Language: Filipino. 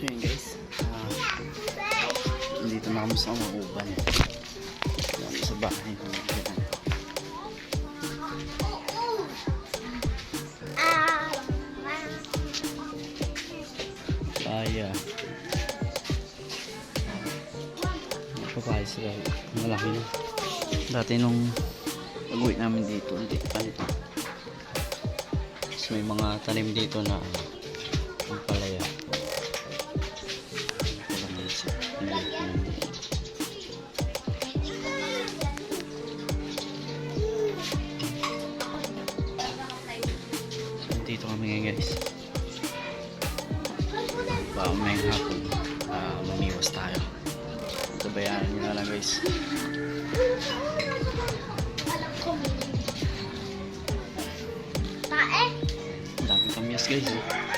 So yun guys. ah, dito na kami sa Mauban. Dito sa bahay mga Kaya. Papaya sila. Malaki na. Dati nung pag-uwi namin dito, hindi pa nito. So may mga tanim dito na dito kami ngayon guys. Baka may hapon uh, mamiwas tayo. Tabayanan nyo na lang guys. Daming kamias guys. Eh.